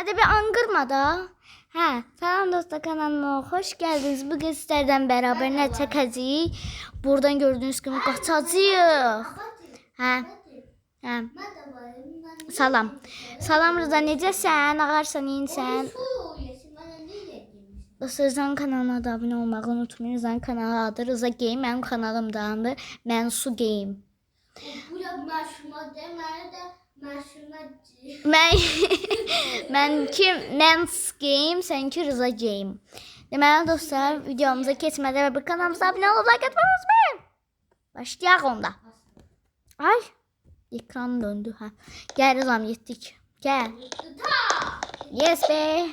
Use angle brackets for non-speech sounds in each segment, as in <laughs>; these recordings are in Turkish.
Hadi bir angırma da. Ha, selam dostlar kanalıma hoş geldiniz. Bugün sizlerden beraber ne çekeceğiz? Buradan gördüğünüz gibi kaçacağız. Ha, ha. Salam. Salam Rıza necəsən? Ağarsan, insən? Dostlar kanalına da abunə olmağı unutmayın. Rıza'nın kanalı adı Rıza Game. Mənim kanalımdandır. Mən Su Game. Bu da məşhuma deməli də Mən mən <laughs> kim? Su Game, sən ki Rıza Game. Deməli dostlar, videomuza keçmədən və bu kanalımıza abunə olub like atmayı unutmayın. Başlayaq onda. Ay, ekran döndü ha. Gəl Rızam getdik. Gəl. Yes be.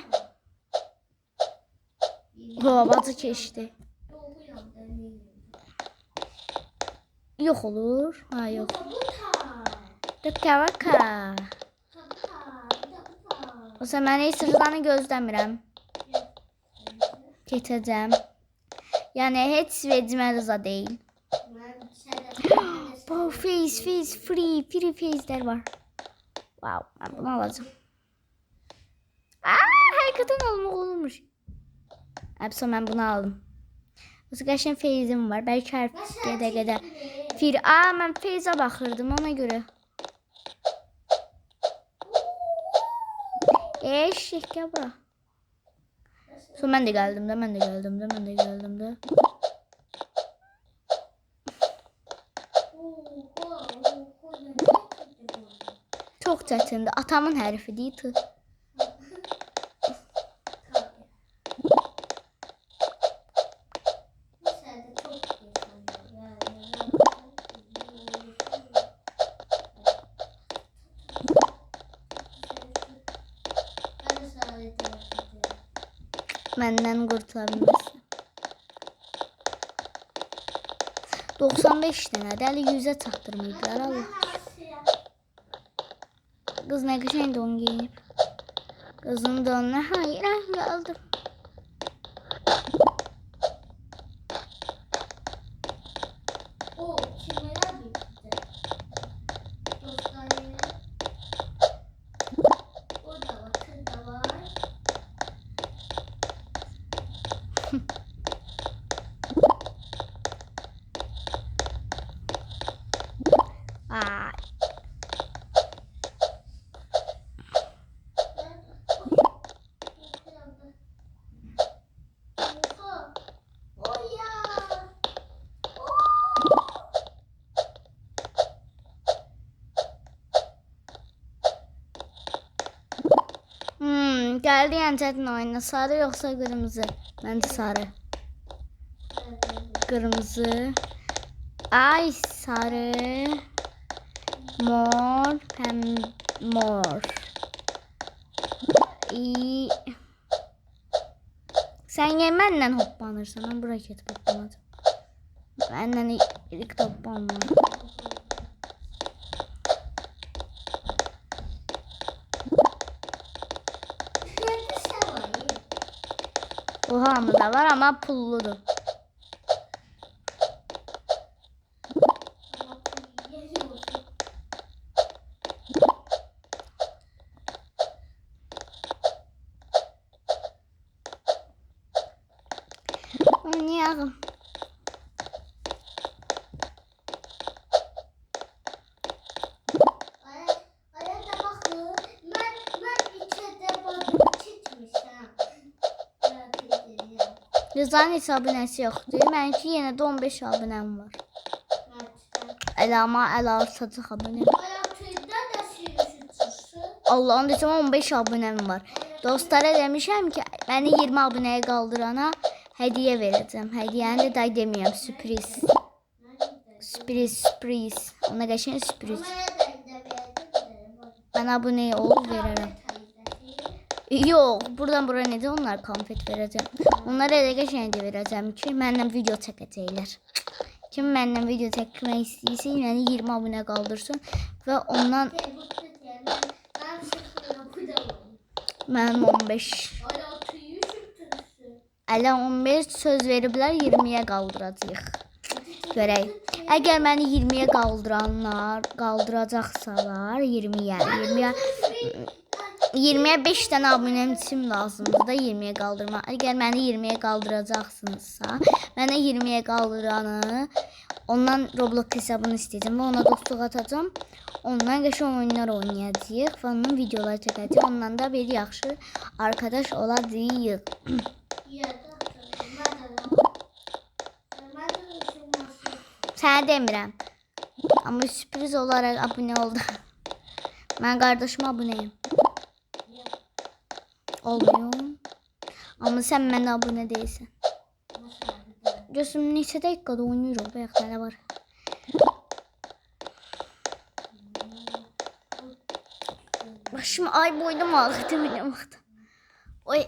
Robotı keçdi. Yox olur. Ha, yox. Dökə vaka. O zaman mən heç Rızanı gözləmirəm. Keçəcəm. Yəni heç vecimə Rıza deyil. Bu <gasps> face face free free face'ler var. Wow, ben bunu alacağım. Aa, hakikaten almak olurmuş. Hepsi ben bunu aldım. Bu gerçekten face'im var. Belki her gede gede. Fir. Aa ben face'e bakırdım ona göre. Eşek ya bura. Sonra ben de geldim de ben de geldim de ben de geldim de. Çok çətindir. Atamın hərfidir. Tı. Qurtula bilməzsən. 95 dənə dəli 100-ə çatdırmayıblar Allah. Kız ne güzel don giyinip. Kızın donuna hayır aldım. O kimlərə bitdi? Dostları. O da var, kız da var. Ay. Oha. O ya. Hmm, geldi yani çetin oyuna. Sarı yoksa kırmızı. Bence sarı. Kırmızı. Ay sarı. Mor. Pem mor. İyi. Sen yemenle hoplanırsan. Ben ketip hoplamadım. Benden ilk hoplanma. Nerede sen var? Bu hamıda var ama pulludur. Ama bu yazıyorsun. Oynayalım. Ay, ay da bakın. Ben ben içeride balık çitmişim. Merak ettim. Rıza'nın heç abunəsi yoxdur. Mənimki yenə də 15 abunəm var. Hayatında da sürüsü çıksın. Allah'ın desem 15 abunəm var. Dostlara demişəm ki, məni 20 abunəyə qaldırana hədiyyə verəcəm. Hədiyyəni də day deməyəm, sürpriz. Sürpriz, sürpriz. Ona qəşəng sürpriz. Mən abunə ol verərəm. Yox, buradan bura necə onlar konfet verəcəm. Onlara elə qəşəng də verəcəm ki, məndən video çəkəcəklər. Kim məndən video çəkmək istəyirsə, məni 20 abunə qaldırsın və ondan Ben sıfırına kudamam. mənim 15 Hala tüyü sürtürsün. Ələ 15 söz veriblər 20-yə qaldıracağıq. Görək. Əgər məni 20-yə qaldıranlar, qaldıracaqsalar 20-yə, 20-yə 20'ye 5 tane abonetim lazımdır da 20'ye qaldırma. Əgər məni 20'ye qaldıracaqsınızsa, mənə 20'ye qaldıranı ondan Roblox hesabını istəyəcəm və ona dostluq atacağam. Ondan qəşəng oyunlar oynayacağıq və onun videoları çəkəcəyik. Ondan da bir yaxşı arkadaş olacağıq. Sənə demirəm. Amma sürpriz olaraq abunə oldu. Mən qardaşıma abunəyim. Olmuyor. Amma sən mənə abunə deyilsən. Gözüm neçə dəqiqədə oynayırıq, bayaq hələ var. Başım ay boynum ağrıdı mənim vaxt. Oy,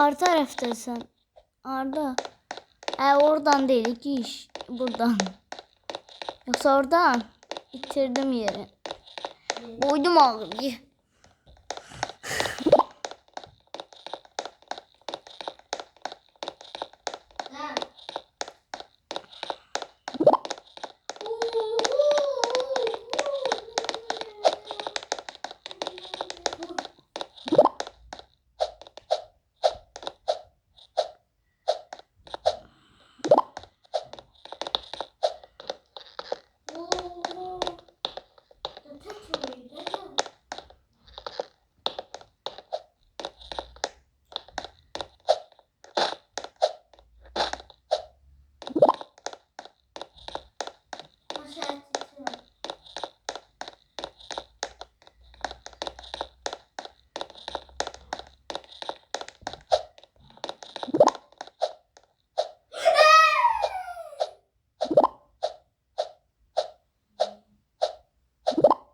ar tərəfdəsən. Arda. Ə, oradan değil ki iş. Buradan. Yoksa oradan. Bitirdim yeri. Boynum ağrıyor.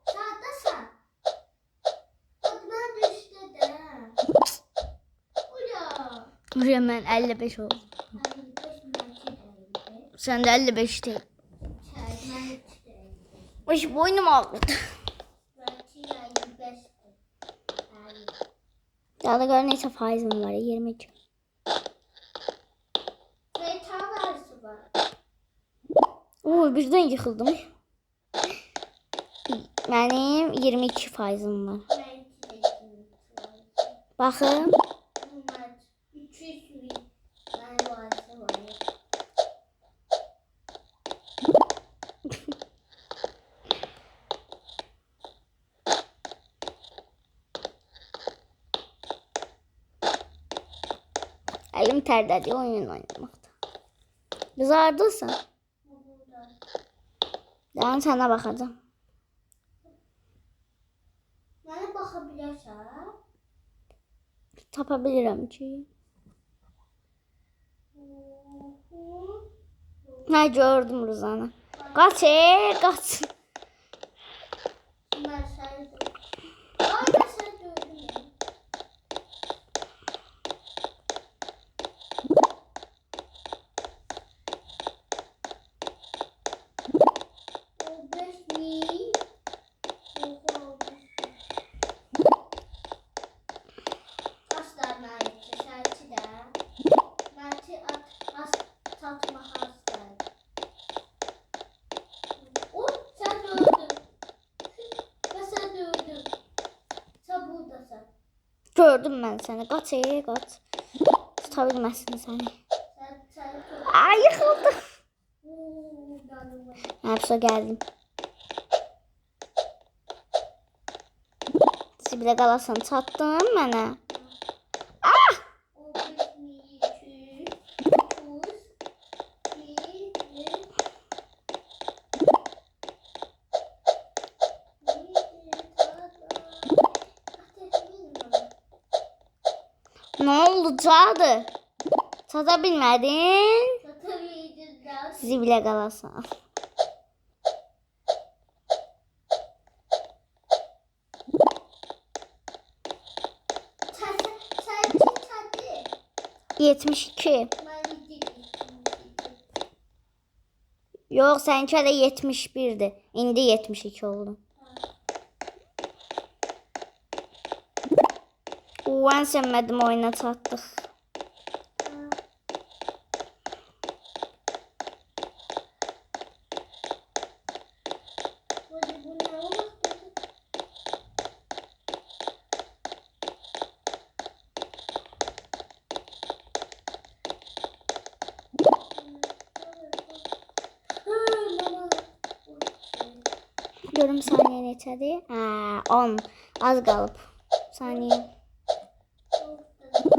Sağdasan. Bak ben düştü de. Buraya mən 55 oldum. Sən də 55 deyil. Ay boynum ağrıdı. Daha da gör neyse faizim var 22. Oo birden yıkıldım. Benim 22 faizim var. Bakın. Elim terledi oyun oynamakta. Kızardıysan. Ben sana bakacağım. Bana bakabilirsen. Tapabilirim ki. Ha gördüm Rızan'ı. Kaç kaç. Ben seni Ay ben seni gördüm ya. O beş mi? Oha, o beş mi? Asla Mert'i, Sert'i de. Mert'i at, as, tatma hastaydı. O sen gördün. Ben sen gördüm. Sen buradasın. Gördüm ben seni. Kaç ee, kaç. Tutabilmezsin seni. Sen, sen Ay yıkıldı. Oo, yanıma. Hepsi geldim. Sibile kalasan çattın bana. O beş mi? İki, dokuz, bir, bir. Tadabilmedin. Sibile kalasan. Sen, sen, sen, 72. Yok seninki de 71'di. İndi 72 oldu. ben sevmedim oyuna tatlı. Yarım saniye yeterli. Aa, 10. Az kalıp. Saniye.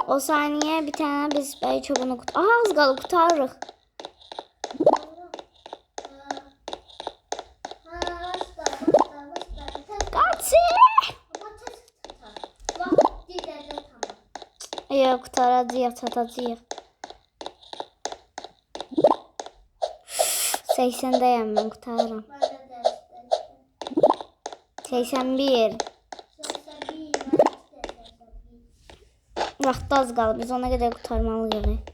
O saniye bir tane biz belki bunu kut. Aha az qalıb qutarırıq. Qaçı. Yox, qutaracağıq, çatacağıq. 80-dəyəm mən qutarıram. 81. Vaxt az qalıb. Biz ona qədər qutarmalıyıq.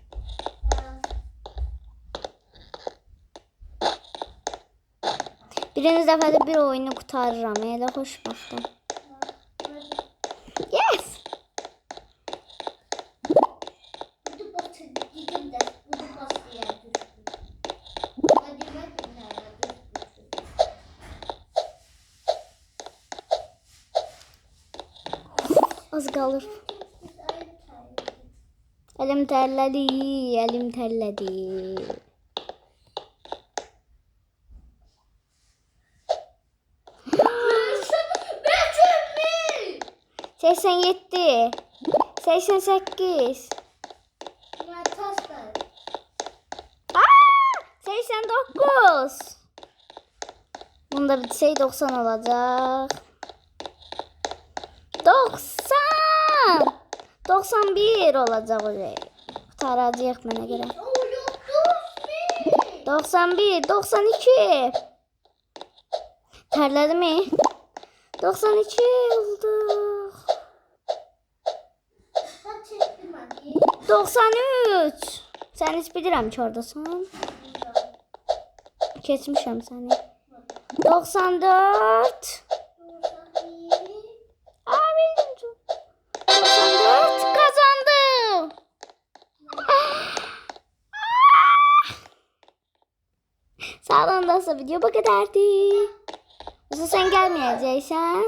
Birinci dəfədə bir oyunu qutarıram. Elə xoşbəxtəm. Yes! Az qalır. Əlim tərlədi, əlim tərlədi. Seksen yetti. Seksen sekiz. Seksen dokuz. Bunda bitsey 90 olacak. 90. 91 olacak oraya. Kurtaracak bana göre. 91, 92. Terledi mi? 92 oldu. 93. Sen hiç bilirəm ki oradasın. Keçmişəm səni. 94. Sağ olun dostlar video bu kadardı. Yoksa sen gelmeyeceksen.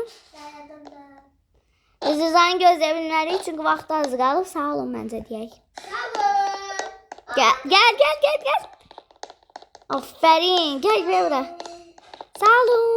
Üzüzden gözlerimleri çünkü vaxt az qalıb. Sağ olun bence diyək. Gel gel gel gel gel. Aferin gel buraya. Sağ olun.